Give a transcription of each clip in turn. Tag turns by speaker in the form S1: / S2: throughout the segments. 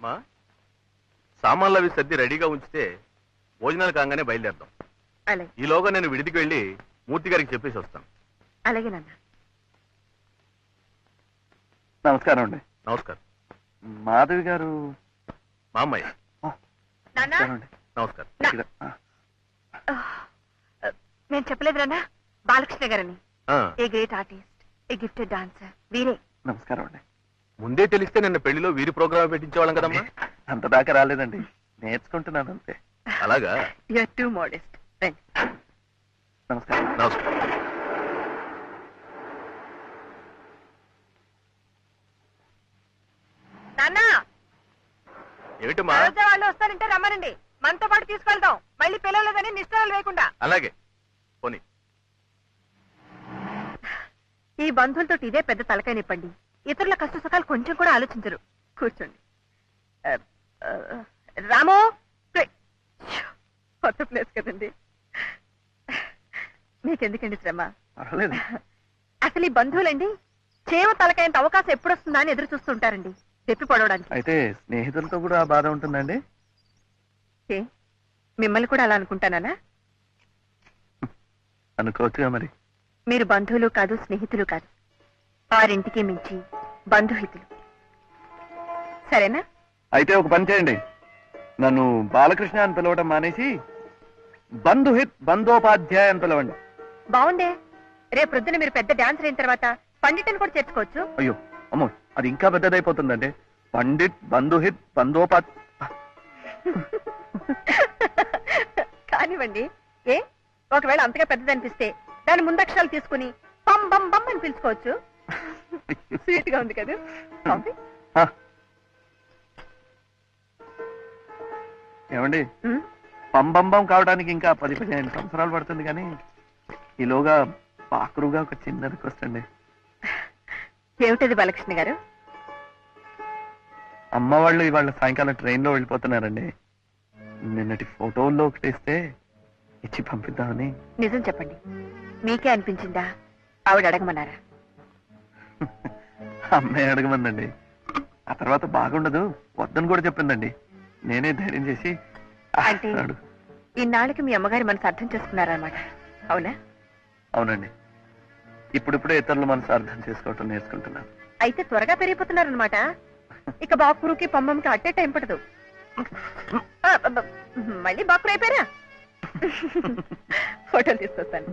S1: మా? సామాన్లు అవి సర్ది రెడీగా ఉంచితే భోజనాలు కాగానే బయలుదేరదాం.
S2: అలాగే.
S1: ఈలోగా నేను విడిదికి వెళ్ళి మూర్తి గారికి చెప్పేసి వస్తాను.
S2: అలాగే నాన్న.
S3: నమస్కారం అండి.
S1: నమస్కారం.
S3: మాధవి గారు.
S1: మా అమ్మాయి.
S3: నమస్కారం అండి.
S1: నమస్కారం.
S3: ఇక్కడ, ఆ,
S2: నేను చెప్పలేదు నాన్న. బాలకృష్ణ గారని.
S1: ఆ,
S2: a great artist a gifted dancer. వీరే.
S3: నమస్కారం అండి.
S1: ముందే తెలిస్తే నిన్న పెళ్ళిలో వీరి ప్రోగ్రామ్ పెట్టించేవాళ్ళం కదమ్మా?
S3: అంత దాకా రాలేదండి. నేర్చుకుంటున్నాను అంతే.
S1: అలాగా?
S2: యూఆర్ టూ మోడెస్ట్
S3: నమస్కారం.
S1: నమస్కారం.
S2: నాన్న!
S1: ఏమిటమ్మా?
S2: వాళ్ళు వస్తారంటే రమ్మనండి. మనతో పాటు తీసుకెళ్తాం మళ్ళీ పిల్లలేదని నిష్ఠాలు లేకుండా.
S1: అలాగే. పోనీ.
S2: ఈ బంధువులతో ఇదే పెద్ద తలకాయ నిప్పండి. ఇతరుల కష్ట సుఖాలు కొంచెం కూడా ఆలోచించరు. కూర్చోండి. రాము? కొత్త ప్లేస్ కదండి. మీకెందుకండి శ్రమ? అసలు ఈ బంధువులండి చేవ తలకాయంత అవకాశం ఎప్పుడు వస్తుందా అని ఎదురు చూస్తుంటారండి తెప్పి పడవడానికి.
S3: అయితే స్నేహితులతో కూడా ఆ బాధ ఉంటుందండి
S2: ఏ మిమ్మల్ని కూడా అలా అనుకుంటానా
S3: అనుకోవచ్చుగా మరి.
S2: మీరు బంధువులు కాదు స్నేహితులు కాదు. వారింటికి మించి బంధుహితులు సరేనా?
S3: అయితే ఒక పని చేయండి. నన్ను బాలకృష్ణ అని పిలవడం మానేసి బంధుహిత్ బంధోపాధ్యాయ అని పిలవండి.
S2: బాగుందే రేపు ప్రొద్దున మీరు పెద్ద డాన్సర్ అయిన తర్వాత పండితుని కూడా చేర్చుకోవచ్చు.
S3: అయ్యో అమ్మో అది ఇంకా పెద్దదైపోతుందండి. పండిత్ బంధుహిత్ బంధోపా
S2: కానివ్వండి. ఏ? ఒకవేళ అంతగా పెద్దదనిపిస్తే దాని ముందక్షరాలు తీసుకుని బం బం బం అని పిలుచుకోవచ్చు. స్వీట్గా ఉంది కదా? కాఫీ?
S3: ఏమండి? పంబంబం కావడానికి ఇంకా పది పదిహేను సంవత్సరాలు పడుతుంది కానీ ఈలోగా పాకురుగా ఒక చిన్న రిక్వెస్ట్ అండి.
S2: ఏమిటది బాలకృష్ణ గారు?
S3: అమ్మ వాళ్ళు ఇవాళ సాయంకాలం ట్రైన్లో వెళ్ళిపోతున్నారండి. నిన్నటి ఫోటోల్లో ఒకటి ఇస్తే ఇచ్చి పంపిద్దామని.
S2: నిజం చెప్పండి. మీకే అనిపించిందా? ఆవిడ అడగమన్నారా?
S3: అమ్మాయి అడగమందండి. ఆ తర్వాత బాగుండదు వద్దని కూడా చెప్పిందండి. నేనే ధైర్యం చేసి.
S2: ఇన్నాళ్ళకి మీ అమ్మగారి మనసు అర్థం చేసుకున్నారనమాట అవునా?
S3: అవునండి. ఇప్పుడిప్పుడే ఇతరుల మనసు అర్థం చేసుకోవటం నేర్చుకుంటున్నాను.
S2: అయితే త్వరగా పెరిగిపోతున్నారనమాట ఇక బాకురుకి పంబంకి అట్టే టైం పడదు. ఆ, అబ్బ, మళ్ళీ బాకురు అయిపోయారా? ఫోటోలు తీసుకొస్తాను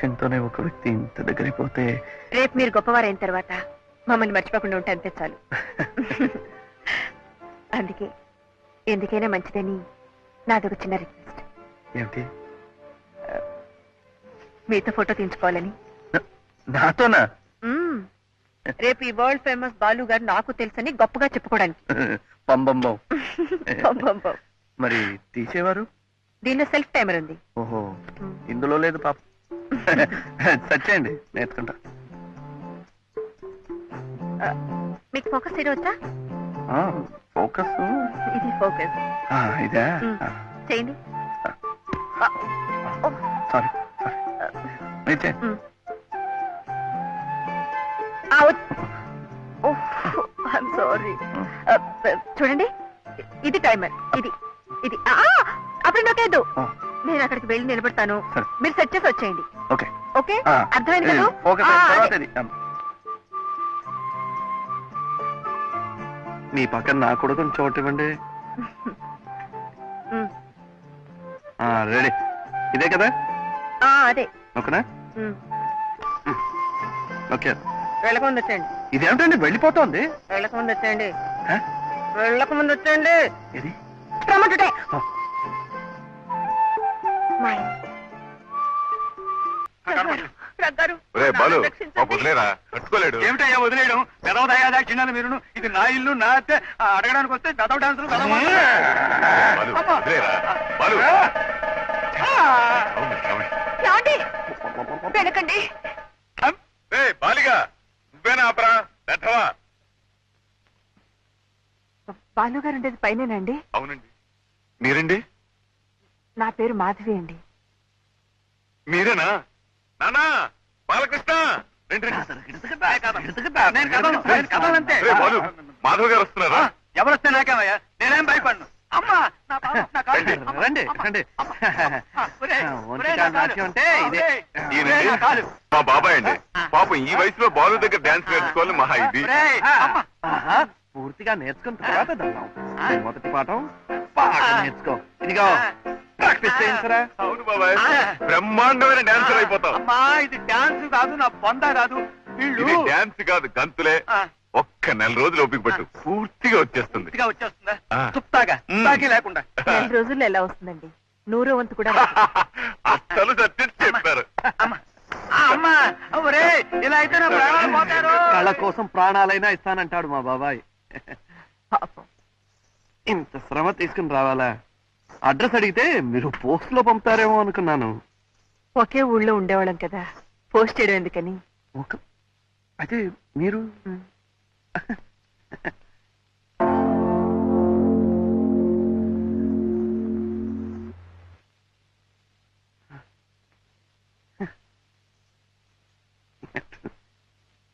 S3: పరిచయంతోనే ఒక వ్యక్తి ఇంత దగ్గరైపోతే
S2: రేపు మీరు గొప్పవారైన తర్వాత మమ్మల్ని మర్చిపోకుండా ఉంటే అంతే చాలు. అందుకే ఎందుకైనా మంచిదని నాదొక చిన్న రిక్వెస్ట్
S3: ఏమిటి?
S2: మీతో ఫోటో తీయించుకోవాలని.
S3: నాతోనా.
S2: రేపు ఈ వరల్డ్ ఫేమస్ బాలు గారు నాకు తెలుసని గొప్పగా చెప్పుకోవడానికి.
S3: మరి తీసేవారు?
S2: దీనిలో సెల్ఫ్ టైమర్ ఉంది.
S3: ఓహో. ఇందులో లేదు పాప. సచ్చేయండి నేర్చుకుంటా
S2: మీకు ఫోకస్ చేయడం వచ్చా?
S3: ఫోకస్?
S2: ఇది ఫోకస్.
S3: ఇదా.
S2: చేయండి.
S3: Sorry sorry. మీరు చేయండి.
S2: సారీ చూడండి ఇది టైమర్ ఇది ఇది ఆ, అప్పుడు నొక్కేద్దు
S3: ఆ,
S2: నేను అక్కడికి వెళ్ళి నిలబడతాను. మీరు సెట్ చేసి వచ్చేయండి.
S3: ఓకే.
S2: ఓకే?
S3: ఆ,
S2: అర్థమైంది
S3: ఇది,
S2: కదా?
S3: ఓకే
S2: ఆ,
S3: తర్వాత
S2: అదే.
S3: ఇది. ఆ. మీ పక్కన నా కొడుకుని చోటు ఇవ్వండి.
S2: ఉమ్.
S3: ఆ, రెడీ. ఇదే కదా?
S2: ఆ, అదే.
S3: ఓకేనా?
S2: ఉమ్.
S3: ఓకే.
S2: వెళ్ళకముందు వచ్చేయండి
S3: ఇదేమిటండి? వెళ్ళిపోతోంది?
S2: వెళ్ళకముందు వచ్చేయండి
S3: హ?
S2: వెళ్ళకముందు వచ్చేయండి
S3: ఇది
S2: రమ్మంటుంటే.
S1: వదిలేరా? కట్టుకోలేడు.
S4: ఏమిటయ్యా వదిలేయడం? పెదవ దయాదాక్షిణ్యాలు మీరును? ఇది నా ఇల్లు నా అత్తే. అడగడానికి వస్తే పెదవ డాన్సులు.
S2: ఏమండి? వెనకండి.
S1: బాలిగా నువ్వేనా
S2: బాలు గారు ఉండేది పైనేనండి.
S1: అవునండి. మీరండి?
S2: నా పేరు మాధవి అండి.
S1: మీరేనా? నానా? బాలకృష్ణ! మాధవ్ గారు వస్తున్నారా?
S4: ఎవరు వస్తే నాకేమయ్యా? నేనేం భయపడను. అమ్మా నా నా.
S1: రండి,
S3: రండి రండి.
S1: మా బాబాయ్ అండి. పాపం ఈ వయసులో బాలు దగ్గర డాన్స్ నేర్చుకోవాలి మహా ఇది.
S3: పూర్తిగా నేర్చుకున్న తర్వాత మొదటి పాఠం బాగా నేర్చుకో. ఇదిగో. ప్రాక్టీస్ చేయించరా?
S1: అవును బాబాయ్. బ్రహ్మాండమైన డాన్సర్ అయిపోతావు.
S4: అమ్మా ఇది డాన్స్ కాదు నా బొంద కాదు వీళ్ళు
S1: ఇది డాన్స్ కాదు గంతులే. ఒక్క నెల రోజులు ఓపిక పట్టు. పూర్తిగా వచ్చేస్తుంది.
S4: పూర్తిగా వచ్చేస్తుందా. తాకి లేకుండా.
S2: నెల రోజుల్లో ఎలా వస్తుందండి? నూరో వంతు కూడా రాదు.
S1: అసలు సత్యం చెప్పారు.
S4: అమ్మా ఆ, అమ్మా ఒరే ఇలా అయితే నా ప్రాణాలు పోతారు.
S3: కళ్ళ కోసం ప్రాణాలైనా ఇస్తానంటాడు మా బాబాయ్. ఇంత శ్రమ తీసుకుని రావాలా? అడ్రస్ అడిగితే మీరు పోస్ట్లో పంపుతారేమో అనుకున్నాను.
S2: ఒకే ఊళ్ళో ఉండేవాళ్ళం కదా. పోస్ట్ చేయడం ఎందుకని?
S3: ఒక అయితే మీరు.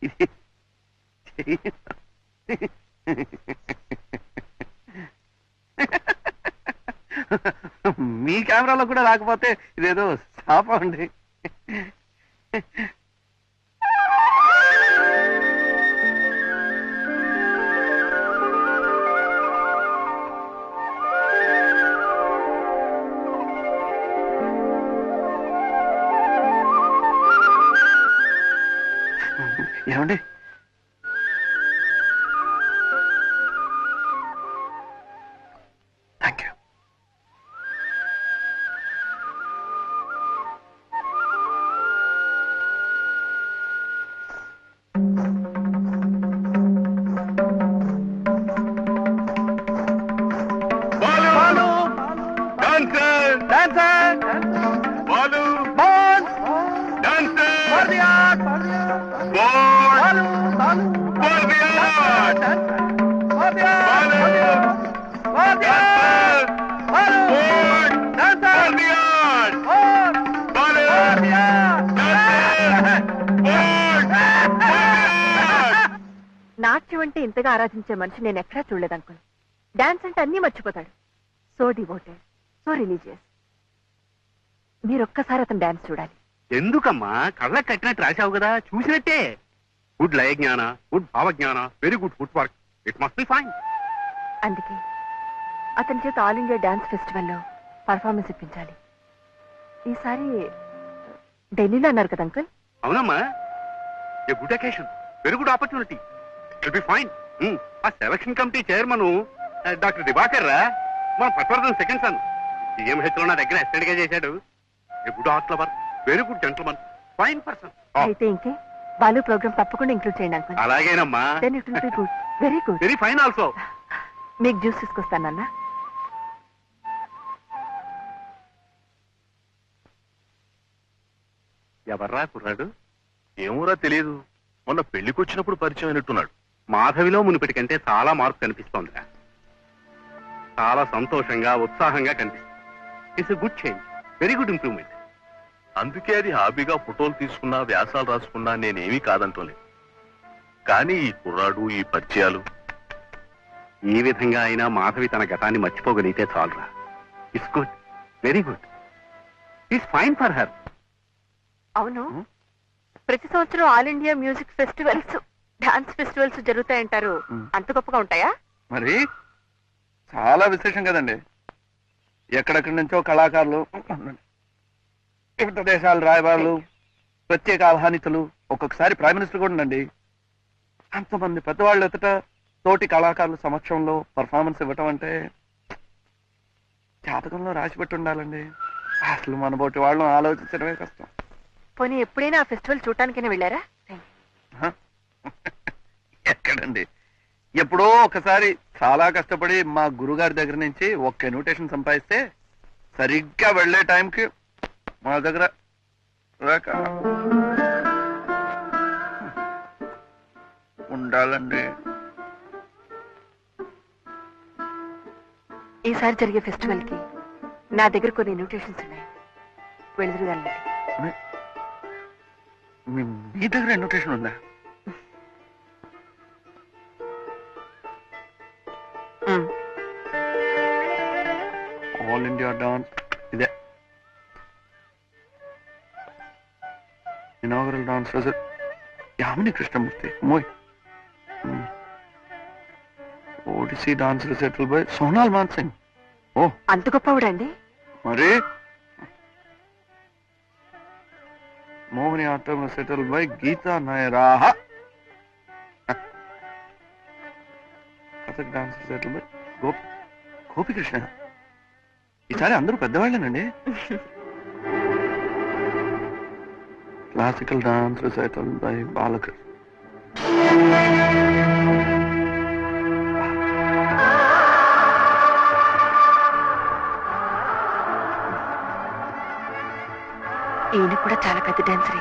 S3: ఇది మీ కెమెరాలో కూడా రాకపోతే ఇదేదో శాపం అండి.
S2: అంటే ఇంతగా ఆరాధించే మనిషి నేను ఎక్కడా చూడలేదు అనుకుని డాన్స్ అంటే అన్నీ మర్చిపోతాడు. So devoted so religious. మీరు ఒక్కసారి అతను డాన్స్ చూడాలి.
S4: ఎందుకమ్మా? కళ్ళకి కట్టినట్టు రాశావు కదా చూసినట్టే. గుడ్ లయ జ్ఞాన గుడ్ భావ జ్ఞాన very good foot work it must be fine
S2: అందుకే అతని చేత ఆల్ ఇండియా డాన్స్ ఫెస్టివల్లో పర్ఫార్మెన్స్ ఇప్పించాలి. ఈసారి ఢిల్లీలో అన్నారు కదా అంకుల్?
S4: అవునమ్మా. A good occasion very good opportunity will be fine ఆ selection committee chairman doctor Diwakar రా. మన పట్వర్ధన్ సెకండ్ సన్లో నా దగ్గర అసిస్టెంట్గా చేశాడు. Good heart lover very good gentleman fine person
S2: అయితే ఇంకే బాలు ప్రోగ్రామ్ తప్పకుండా ఇంక్లూడ్ చేయండి అంకుల్
S4: అలాగేనమ్మా.
S2: Then it will be good very good
S4: very fine also
S2: మీకు జ్యూస్ తీసుకొస్తానన్నా
S4: ఎవర్రా కుర్రాడు?
S1: ఏమోరా తెలియదు మొన్న పెళ్ళికి వచ్చినప్పుడు పరిచయం అయినట్టున్నాడు.
S4: మాధవిలో మునిపటి కంటే చాలా మార్పు కనిపిస్తోందిరా. చాలా సంతోషంగా ఉత్సాహంగా కనిపిస్తుంది. It's good change very good improvement
S1: అందుకే అది హాబీగా ఫోటోలు తీసుకున్నా వ్యాసాలు రాసుకున్నా నేనేమీ కాదంటోలే. కానీ ఈ కుర్రాడు ఈ పరిచయాలు.
S4: ఈ విధంగా అయినా మాధవి తన గతాన్ని మర్చిపోగలిగితే చాలురా. It's good very good it's fine for her
S2: అవును. ప్రతి సంవత్సరం all India music festivals. Dance festivals జరుగుతాయంటారు. అంత గొప్పగా ఉంటాయా?
S3: మరి చాలా విశేషం కదండి. ఎక్కడెక్కడి నుంచో కళాకారులు వివిధ దేశాల రాయబారులు ప్రత్యేక ఆహ్వానితులు ఒక్కొక్కసారి ప్రైమ్ మినిస్టర్ కూడా ఉండండి. అంతమంది పెద్దవాళ్ళు ఎదుట తోటి కళాకారుల సమక్షంలో పర్ఫార్మెన్స్ ఇవ్వటం అంటే జాతకంలో రాసి పెట్టి ఉండాలండి. అసలు మన బోటి వాళ్ళని ఆలోచించడమే కష్టం.
S2: పోనీ ఎప్పుడైనా ఆ ఫెస్టివల్ చూడటానికైనా వెళ్ళారా?
S3: ఎక్కడండి? ఎప్పుడో ఒకసారి చాలా కష్టపడి మా గురుగారి దగ్గర నుంచి ఒక్క ఇన్విటేషన్ సంపాదిస్తే సరిగ్గా వెళ్ళే టైంకి మా దగ్గర ఉండాలండి.
S2: ఈసారి జరిగే ఫెస్టివల్కి నా దగ్గర కొన్ని ఇన్విటేషన్స్ ఉన్నాయి.
S3: మీ దగ్గర ఇన్విటేషన్ ఉందా? Dance recital Yamini Krishnamurthy. మోయ్. Odissi dance recital by Sonal Man Singh. ఓ.
S2: అంత గొప్పవాడండి
S3: మరి? Mohiniyattam recital by Geeta Nayar Kathak dance recital by Gopi Gopikrishna. ఈసారి అందరూ పెద్దవాళ్ళేనండి. క్లాసికల్ డాన్స్ సెటిల్ బై బాలక
S2: ఈయన కూడా చాలా పెద్ద డాన్సరే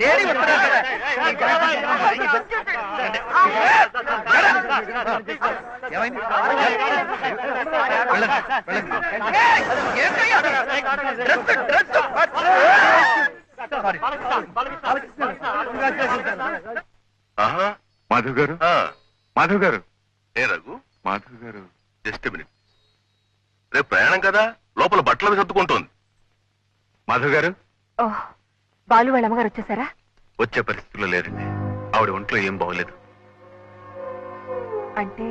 S3: నేను ఏంటయ్యా?
S4: మాధవ్ గారు
S1: ఆ,
S4: మాధవ్ గారు
S1: ఏ రఘు
S4: మాధవ్ గారు
S1: జస్ట్ మినిట్ రేపు ప్రయాణం కదా లోపల బట్టలు అవి సర్దుకుంటోంది
S4: మాధవ్ గారు
S2: ఓహ్ బాలు వాళ్ళ అమ్మగారు వచ్చేసారా?
S1: వచ్చే పరిస్థితుల్లో లేరండి ఆవిడ ఒంట్లో ఏం బాగోలేదు.
S2: అంటే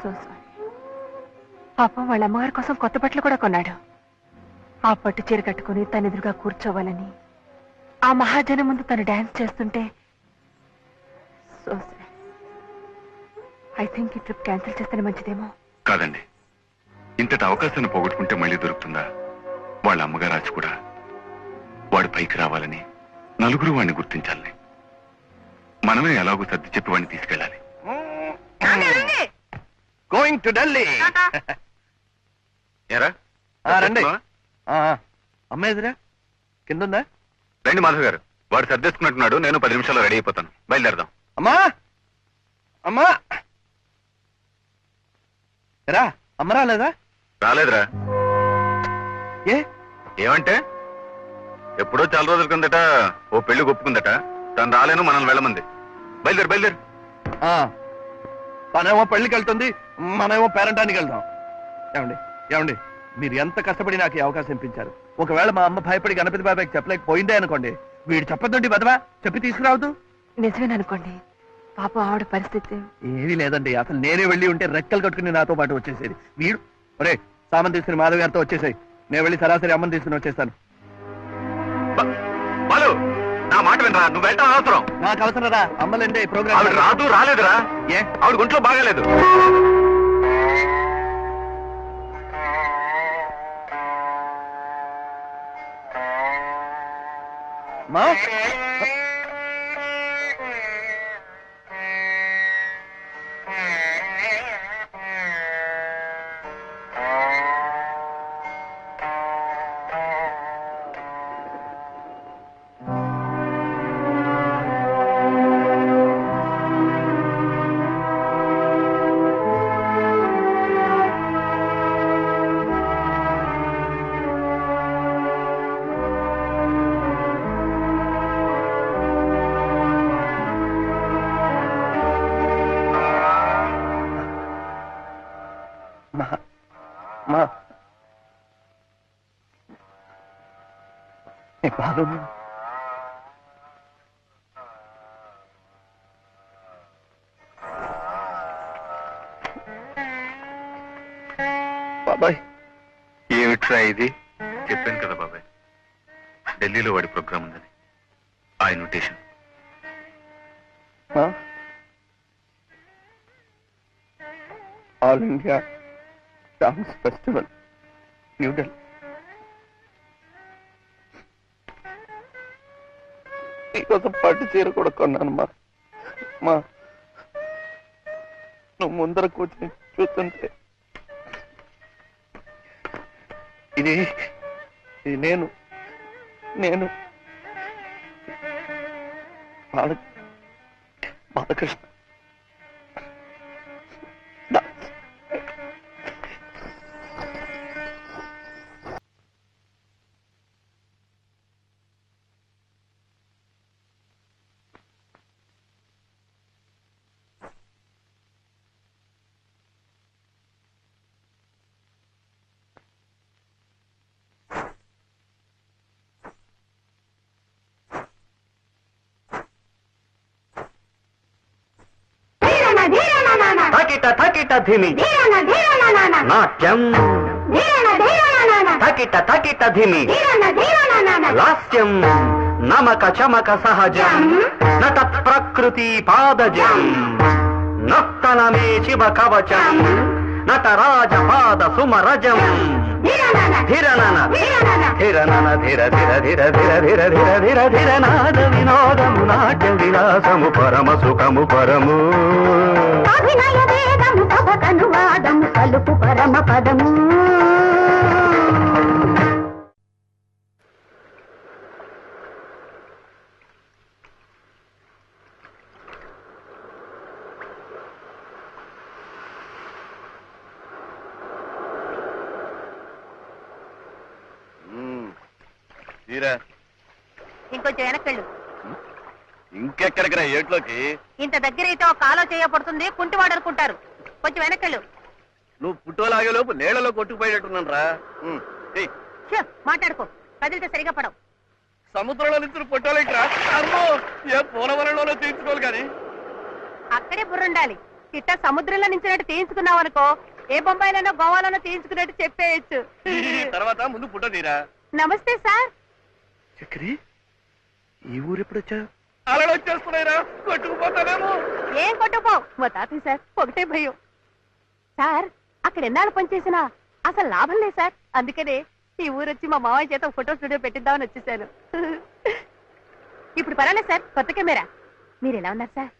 S2: సో సారీ పాపం వాళ్ళ అమ్మగారి కోసం కొత్త బట్టలు కూడా కొన్నాడు. ఆ పట్టు చీర కట్టుకుని తన ఎదురుగా కూర్చోవాలని ఆ మహాజనం ముందు తను డాన్స్ చేస్తుంటే సో ఐ థింక్ ఈ ట్రిప్ క్యాన్సిల్ చేస్తేనే మంచిదేమో.
S4: కాదండి. ఇంతటి అవకాశాన్ని పోగొట్టుకుంటే మళ్ళీ దొరుకుతుందా? వాళ్ళ అమ్మగారు రాజు కూడా వాడు పైకి రావాలని నలుగురు వాడిని గుర్తించాలని. మనమే ఎలాగో సర్ది చెప్పి వాడిని తీసుకెళ్ళాలి.
S3: గోయింగ్ టు ఢిల్లీ
S1: ఏరా
S3: ఆ, రండి. ఆ, ఆ. అమ్మ ఎదురా? కింద ఉందా
S1: రండి మాధవ్ గారు. వాడు సర్దేసుకున్నట్టున్నాడు నేను పది నిమిషాల్లో రెడీ అయిపోతాను. బయలుదేరదాం.
S3: అమ్మా! అమ్మా! రా అమ్మ రాలేదా?
S1: రాలేదురా.
S3: ఏ?
S1: ఏమంటే? ఎప్పుడో చాలా రోజుల కిందట ఓ పెళ్ళి ఒప్పుకుందట. తను రాలేను మనల్ని వెళ్ళమంది. బయలుదేరు బయలుదేరు.
S3: ఆ, తనేమో పెళ్ళికి వెళ్తుంది మనమేమో పేరంటానికి వెళ్దాం. ఏమండి ఏమండి మీరు ఎంత కష్టపడి నాకు ఈ అవకాశం ఇప్పించారు. ఒకవేళ మా అమ్మ భయపడి గణపతి బాబాయ్కి చెప్పలేకపోయిందే అనుకోండి వీడు చెప్పొద్దండి బదవా చెప్పి తీసుకురావద్దు.
S5: నిజమేననుకోండి పాపం ఆవిడ పరిస్థితి.
S3: ఏమీ లేదండి అసలు నేనే వెళ్ళి ఉంటే రెక్కలు కట్టుకుని నాతో పాటు వచ్చేసేది. వీడు ఒరే సామాన్ తీసుకుని మాధవి గారితో వచ్చేసాయి. నేను వెళ్ళి సరాసరి అమ్మని తీసుకుని వచ్చేస్తాను.
S1: బాలు నా మాట వినరా? నువ్వు వెళ్ళటం అవసరం.
S3: నాకు అవసరం రా అమ్మలంటే ప్రోగ్రామ్
S1: రాదు రాలేదురా.
S3: ఏ?
S1: ఆవిడ ఒంట్లో బాగాలేదు.
S3: మా? మా ఏ బాలు. బాబాయ్.
S1: ఏమిట్రా ఇది? చెప్పాను కదా బాబాయ్. ఢిల్లీలో వాడి ప్రోగ్రామ్ ఉందని. ఆ invitation.
S3: All India. Dance festival New Delhi ఈరోజు పట్టు చీర కూడా కొన్నాను మా. మా. నువ్వు ముందర కూర్చొని చూస్తుంటే ఇది ఇది నేను నేను. బాల బాలకృష్ణ.
S6: ధిమి నాట్యం. థకిట థకిట ధిమి లాస్యం. నమక చమక సహజం. నట ప్రకృతి పాదజం. నర్తనమే శివ కవచం. నటరాజ పాద సుమరజం. ధిరనన ధిరనన ధిర ధిర ధిర ధిర ధిర ధిర ధిర ధిర నాద వినోదము నాట్య విలాసము పరమ సుఖము పరము.
S7: అభినయ వేదము సభకను వాదము కలుపు పరమ పదము.
S3: తీరా
S5: ఇంకొంచెం వెనక్కెళ్ళు.
S3: ఇంకెక్కడికి ఏట్లోకి?
S5: ఇంత దగ్గర అయితే ఒక కాలో చేయబడుతుంది కుంటివాడు అనుకుంటారు. కొంచెం వెనక్కెళ్ళు
S3: నువ్వు పుట్టోలాగే లోపు నీళ్ళలో కొట్టుకుపోయేటట్టున్నాను రా
S5: మాట్లాడుకో. కదిలితే సరిగా పడవు.
S3: సముద్రంలో నుంచి పుట్టోలేట్రా అమ్మో ఏ పోలవరంలోనో తీర్చుకోవాలి కానీ.
S5: అక్కడే బుర్రుండాలి. ఇట్ట సముద్రంలో నించినట్టు తీయించుకున్నావు అనుకో ఏ బొంబాయిలోనో గోవాలోనో తీయించుకున్నట్టు చెప్పేయచ్చు.
S3: తర్వాత ముందు పుట్ట తీరా.
S5: నమస్తే సార్.
S3: చక్రి ఈ ఊరు ఎప్పుడు వచ్చా అలలు వచ్చేస్తున్నాయిరా. కొట్టుకుపోతానేమో
S5: ఏం కొట్టుపో మా తాతయ్య సార్ ఒకటే భయం. సార్ అక్కడ ఎన్నాళ్ళు పనిచేసినా అసలు లాభం లేదు సార్. అందుకనే ఈ ఊరు వచ్చి మా మావయ్య చేత ఫోటో స్టూడియో పెట్టిద్దామని వచ్చేసాను. ఇప్పుడు పర్వాలేదు సార్ కొత్త కెమెరా. మీరు ఎలా ఉన్నారు సార్?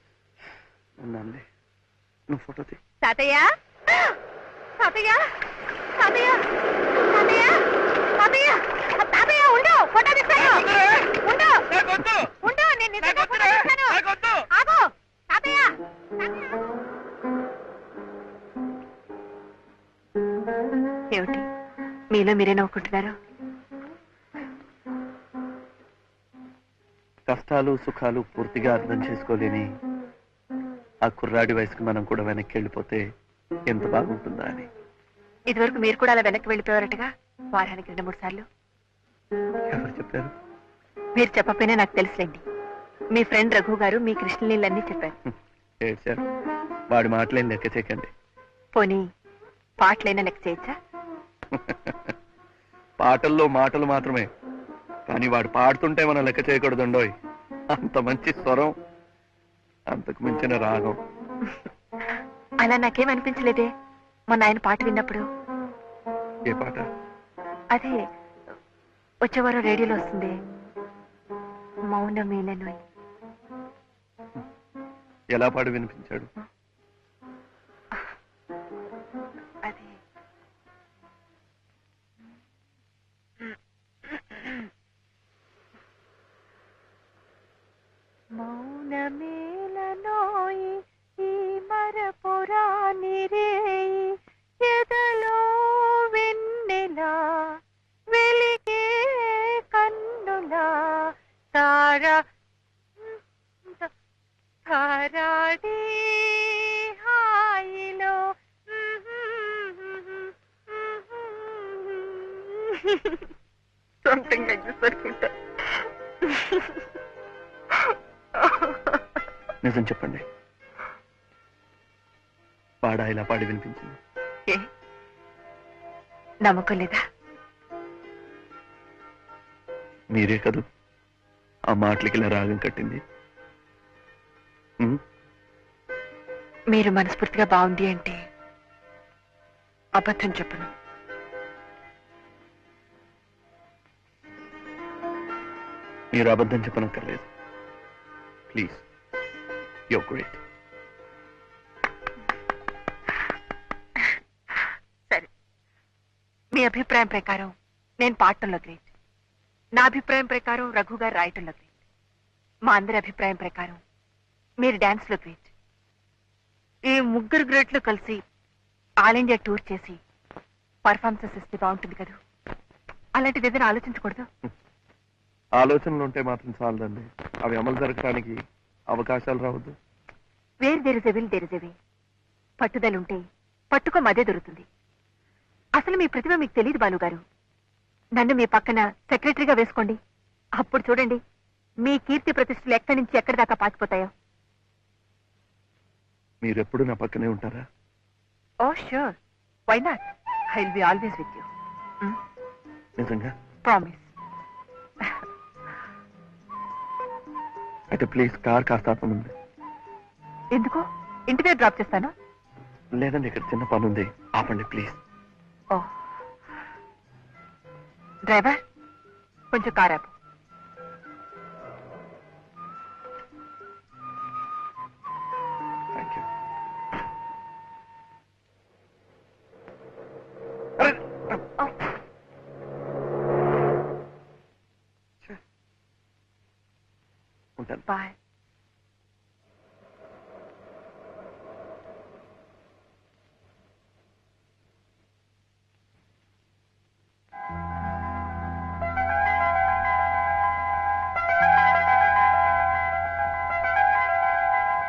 S3: నువ్వు ఫోటో తీ.
S5: తాతయ్య? తాతయ్య? తాతయ్య? తాతయ్య? తాతయ్య? తాతయ్య ఉండు ఫోటో తీస్తాను ఉండు. ఉండు నేను నిజంగా ఫోటో తీస్తాను ఆగు. తాతయ్య. తాతయ్య. ఏమిటి? మీలో మీరే నవ్వుకుంటున్నారు?
S3: కష్టాలు సుఖాలు పూర్తిగా అర్థం చేసుకోలేని ఆ కుర్రాడి వయసుకి మనం కూడా వెనక్కి వెళ్ళిపోతే ఎంత బాగుంటుందా అని.
S2: ఇదివరకు మీరు కూడా అలా వెనక్కి వెళ్ళిపోయారటగా? వారానికి రెండు మూడు సార్లు.
S3: ఎవరు చెప్పారు?
S2: మీరు చెప్పకపోయినా నాకు తెలుసులేండి. మీ ఫ్రెండ్ రఘు గారు మీ కృష్ణలీలన్నీ చెప్పారు.
S3: ఏడ్చారు? వాడి మాటలేం లెక్క చేయకండి.
S2: పోనీ పాటలైనా లెక్క చేయొచ్చా?
S3: పాటల్లో మాటలు మాత్రమే. కానీ వాడు పాడుతుంటే మనం లెక్క చేయకూడదుండోయ్. అంత మంచి స్వరం అంతకు మించిన రాగం.
S2: అలా నాకేం అనిపించలేదే? మొన్న ఆయన పాట విన్నప్పుడు.
S3: ఏ పాట?
S2: అదే వచ్చేవారం రేడియోలో వస్తుంది. మౌనమేలను అని
S3: ఎలా పాడు వినిపించాడు? పాడా ఇలా పాడి వినిపించింది.
S2: ఏ? నమ్మకం లేదా?
S3: మీరే కదూ? ఆ మాటలకి ఇలా రాగం కట్టింది?
S2: మీరు మనస్ఫూర్తిగా బాగుంది అంటే అబద్ధం చెప్పను.
S3: మీరు అబద్ధం చెప్పనక్కర్లేదు. ప్లీజ్. యో గ్రేట్
S2: అభిప్రాయం ప్రకారం నేను పాడటంలో గ్రేట్. నా అభిప్రాయం ప్రకారం రఘు గారు రాయటంలో గ్రేట్. మా అందరి అభిప్రాయం ప్రకారం మీరు డాన్స్లో గ్రేట్. ఈ ముగ్గురు గ్రేట్లు కలిసి ఆల్ ఇండియా టూర్ చేసి పర్ఫార్మెన్సెస్ ఇస్తే బాగుంటుంది కదా? అలాంటిది ఏదైనా ఆలోచించకూడదు?
S3: ఆలోచనలు ఉంటే మాత్రం చాలదండి. అవి అమలు జరగడానికి అవకాశాలు రావద్దు.
S2: వేరు తెరిజెవి పట్టుదల ఉంటే పట్టుకో మదే దొరుకుతుంది. అసలు మీ ప్రతిభ మీకు తెలియదు బాలుగారు. నన్ను మీ పక్కన సెక్రటరీగా వేసుకోండి. అప్పుడు చూడండి మీ కీర్తి ప్రతిష్టలు ఎక్కడి నుంచి ఎక్కడి దాకా పాకిపోతాయో
S3: మీరెప్పుడు నా పక్కనే ఉంటారా?
S2: ఓ sure why not I will be always with you
S3: నిజంగా?
S2: ప్రామిస్
S3: అయితే ప్లీజ్ కార్ కాస్త ఆపమంది
S2: ఎందుకు? ఇంటి దగ్గర డ్రాప్ చేస్తాను?
S3: లేదండి ఇక్కడ చిన్న పని ఉంది ఆపండి ప్లీజ్.
S2: ఓ డ్రైవర్ కొంచెం కార్